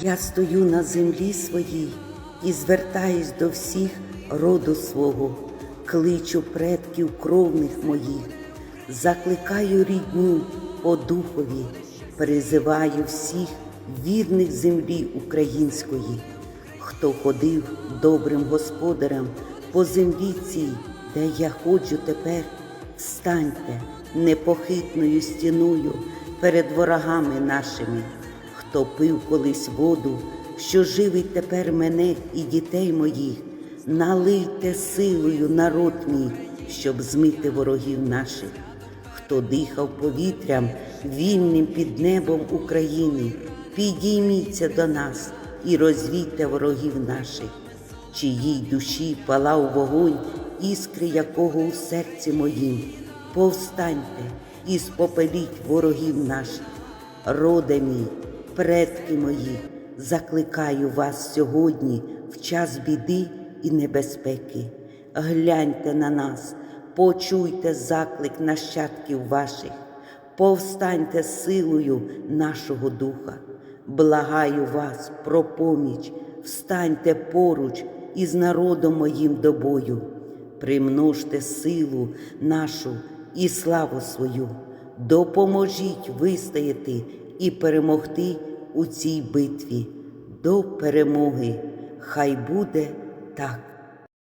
Я стою на землі своїй і звертаюсь до всіх роду свого, кличу предків кровних моїх, закликаю рідню по духові, призиваю всіх вірних землі української, хто ходив добрим господарем по землі цій, де я ходжу тепер, встаньте непохитною стіною перед ворогами нашими хто пив колись воду, що живить тепер мене і дітей моїх, налийте силою народ мій, щоб змити ворогів наших, хто дихав повітрям вільним під небом України, підійміться до нас і розвійте ворогів наших, чиїй душі палав вогонь, іскри якого у серці моїм. Повстаньте і спопеліть ворогів наших. Роде мій, предки мої, закликаю вас сьогодні в час біди і небезпеки. Гляньте на нас, почуйте заклик нащадків ваших, повстаньте силою нашого духа. Благаю вас про поміч, встаньте поруч із народом моїм до бою, примножте силу нашу і славу свою допоможіть вистояти і перемогти у цій битві. До перемоги. Хай буде так.